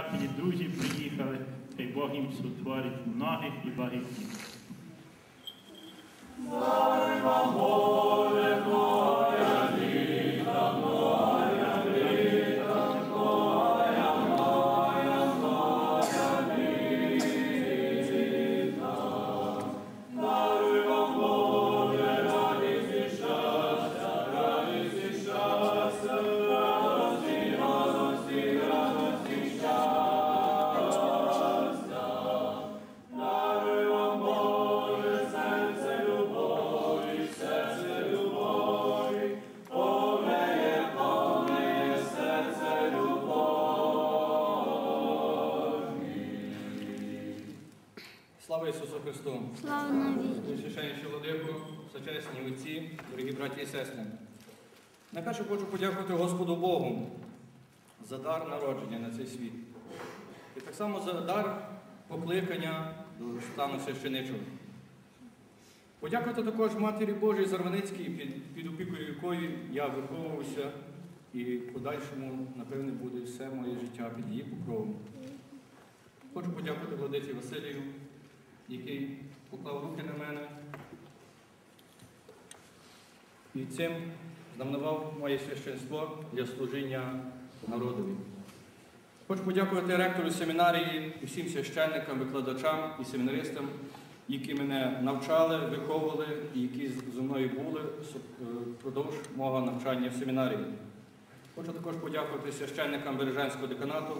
приятелі, друзі приїхали. Хай Бог їм сотворить многих і багатіх. Слава сочесні отці, дорогі браті і сестри. Найперше хочу подякувати Господу Богу за дар народження на цей світ. І так само за дар покликання до стану священичого. Подякувати також Матері Божій Зарваницькій, під, під опікою якої я виховувався, і в подальшому, напевне, буде все моє життя під її покровом. Хочу подякувати владиці Василію, який поклав руки на мене і цим знаменував моє священство для служіння народові. Хочу подякувати ректору семінарії і всім священникам, викладачам і семінаристам, які мене навчали, виховували і які зі мною були е, впродовж мого навчання в семінарії. Хочу також подякувати священникам Бережанського деканату,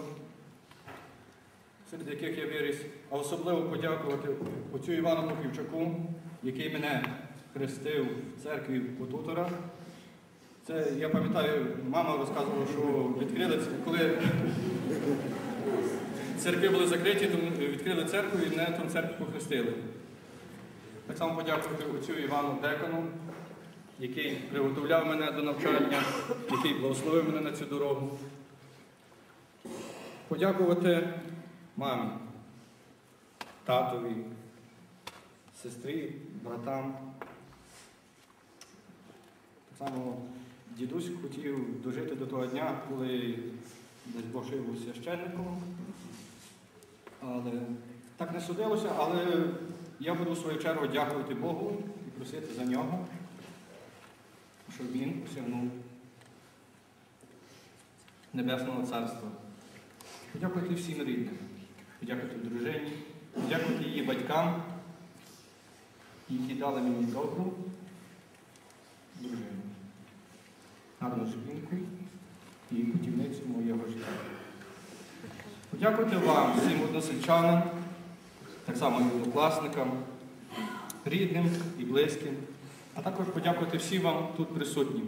серед яких я виріс, а особливо подякувати отцю Івану Мохівчаку, який мене хрестив в церкві Потутора. Це, я пам'ятаю, мама розказувала, що відкрили, коли церкви були закриті, то відкрили церкву і мене там церкву похрестили. Так само подякувати отцю Івану Декану, який приготовляв мене до навчання, який благословив мене на цю дорогу. Подякувати мамі, татові, сестрі, братам. Само дідусь хотів дожити до того дня, коли десь був священником. Але так не судилося, але я буду в свою чергу дякувати Богу і просити за нього, щоб він осягнув Небесного Царства. Подякувати всім рідним, подякувати дружині, подякувати її батькам, які дали мені добру дружину, гарну жінку і путівницю моєго життя. Подякувати вам, всім односельчанам, так само і однокласникам, рідним і близьким, а також подякувати всім вам тут присутнім.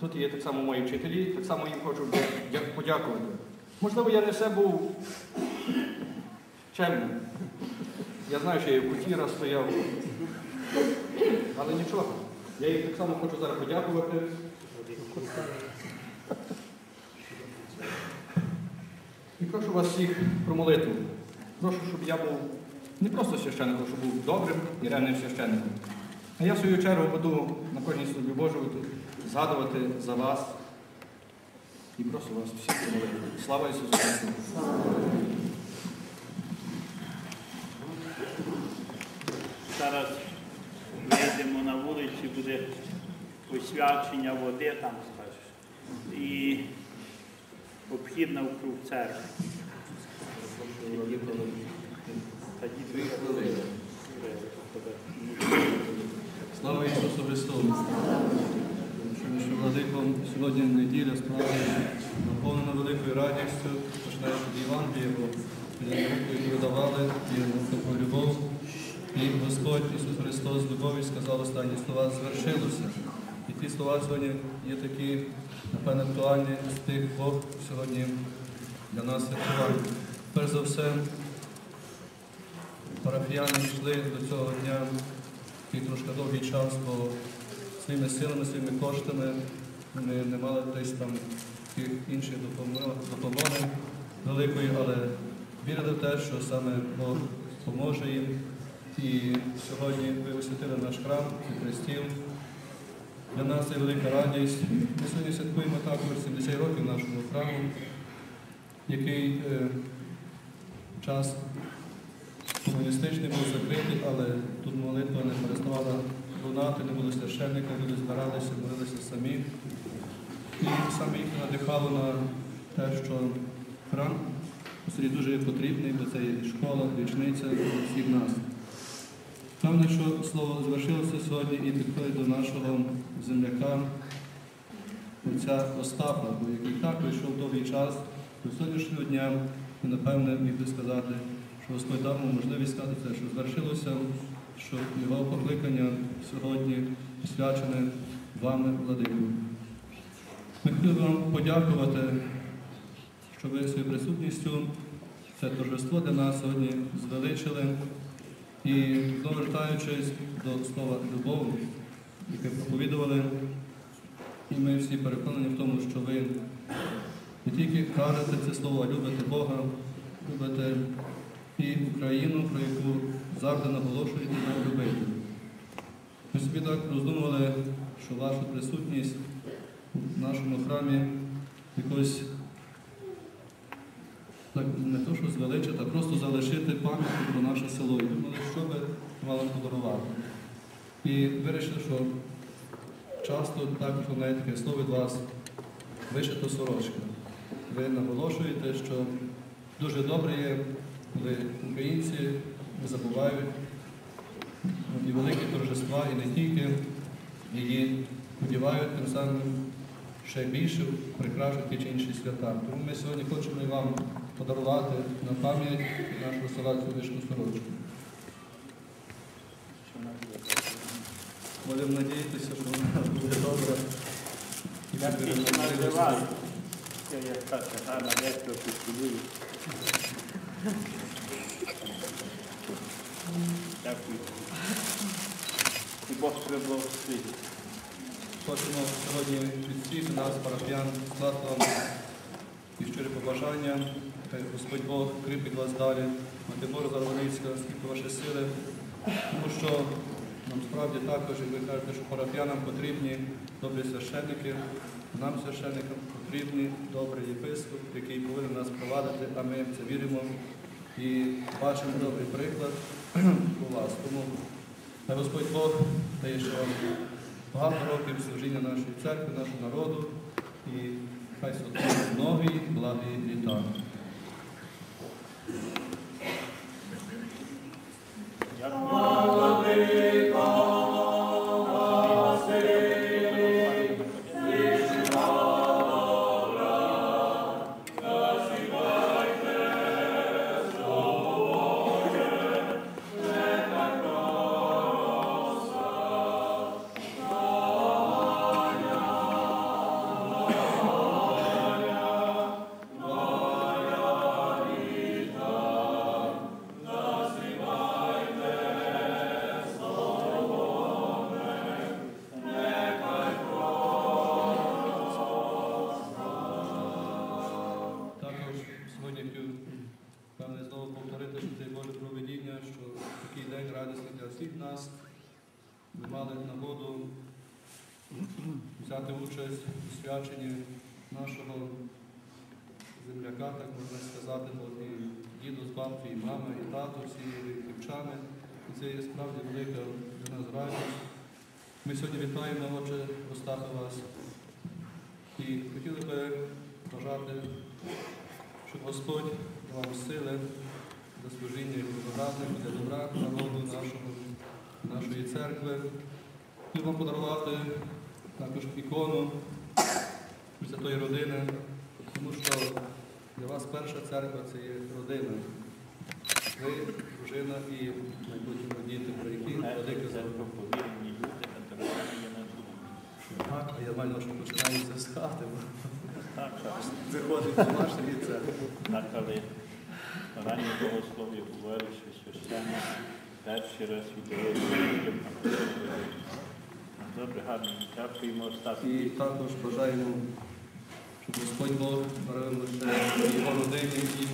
Тут є так само мої вчителі, так само їм хочу подякувати. Можливо, я не все був чемним. Я знаю, що я в куті раз стояв. Але нічого. Я їм так само хочу зараз подякувати. І прошу вас всіх про молитву. Прошу, щоб я був не просто священником, щоб був добрим і ревним священником. А я в свою чергу буду на кожній службі Божої згадувати за вас і прошу вас всіх про молитву. Слава Ісусу Христу! Зараз вулицю, буде посвячення води, там скажеш. І обхід навкруг церкви. Слава Ісусу Христу! Що владиком сьогодні неділя справді наповнена великою радістю, починаючи від Євангелія, бо яку видавали і любов. І Господь Ісус Христос з любові сказав останні слова звершилося. І ті слова сьогодні є такі, напевно, актуальні з тих Бог сьогодні для нас святкував. Перш за все, парафіяни йшли до цього дня і трошки довгий час, бо своїми силами, своїми коштами вони не мали десь там тих інших допомоги великої, але вірили в те, що саме Бог поможе їм. І сьогодні ви освятили наш храм і престіл. Для нас це велика радість. Ми сьогодні святкуємо також 70 років нашого храму. який е, час комуністичний був закритий, але тут молитва не переставала лунати, не було священника, люди збиралися, молилися самі. І саме їх надихало на те, що храм сьогодні дуже потрібний, бо це є школа, річниця всіх нас. Певне, що слово звершилося сьогодні і підходить до нашого земляка, отця Остапа, який так пройшов довгий час, до сьогоднішнього дня, і напевне міг би сказати, що Господь дав йому можливість сказати що звершилося, що його покликання сьогодні освячене вами, владикою. Ми хотіли вам подякувати, що ви своєю присутністю це торжество для нас сьогодні звеличили. І знову вертаючись до слова любов, яке проповідували, і ми всі переконані в тому, що ви не тільки кажете це слово, а любите Бога, любите і Україну, про яку завжди наголошуєте нам любити. Ми собі так роздумували, що ваша присутність в нашому храмі якось так не то, що звеличити, а просто залишити пам'ять про наше село. І думали, що би мали подарувати. І вирішили, що часто також лунає таке слово від вас вишито сорочка. Ви наголошуєте, що дуже добре є, коли українці не забувають і великі торжества, і не тільки її одівають тим самим ще більше прикрашують ті чи інші свята. Тому ми сьогодні хочемо і вам подарувати на пам'ять нашого села цю вишну сорочку. Будемо надіятися, що вона буде добра. Дякую. І Бог приблагословить. Хочемо сьогодні від всіх нас, парафіян, скласти і щирі побажання. Хай Господь Бог кріпить вас далі. Мати Божа Зарваницька, скільки ваші сили. Тому що нам справді також, як ви кажете, що парафіянам потрібні добрі священники, нам священникам потрібні добрий єпископ, який повинен нас провадити, а ми в це віримо і бачимо добрий приклад у вас. Тому хай Господь Бог дає ще вам багато років служіння нашої церкви, нашого народу і хай сотворить нові благі літа. Дякую. Всіх нас. Ми мали нагоду взяти участь у свяченні нашого земляка, так можна сказати, і діду з бабки, і мама, і тато, всі дівчани. І це є справді велика для нас радість. Ми сьогодні вітаємо, отче, Остапа вас. І хотіли би бажати щоб Господь дав вам сили служіння і благодатних для добра народу нашого, нашої церкви. Вам подарувати також ікону Святої родини, тому що для вас перша церква це є родина. Ви, дружина і майбутні діти, про які велике Це за проповідні люди, на думку. Так, а я маю, що починається з хати, бо Так, так. виходить домашнє від церкви. Так, але раннє богослов'я говорить, що священник перший раз віддає. Добре, гарно. Дякуємо Остапу. І також бажаємо, щоб Господь Бог дарив лише його родині і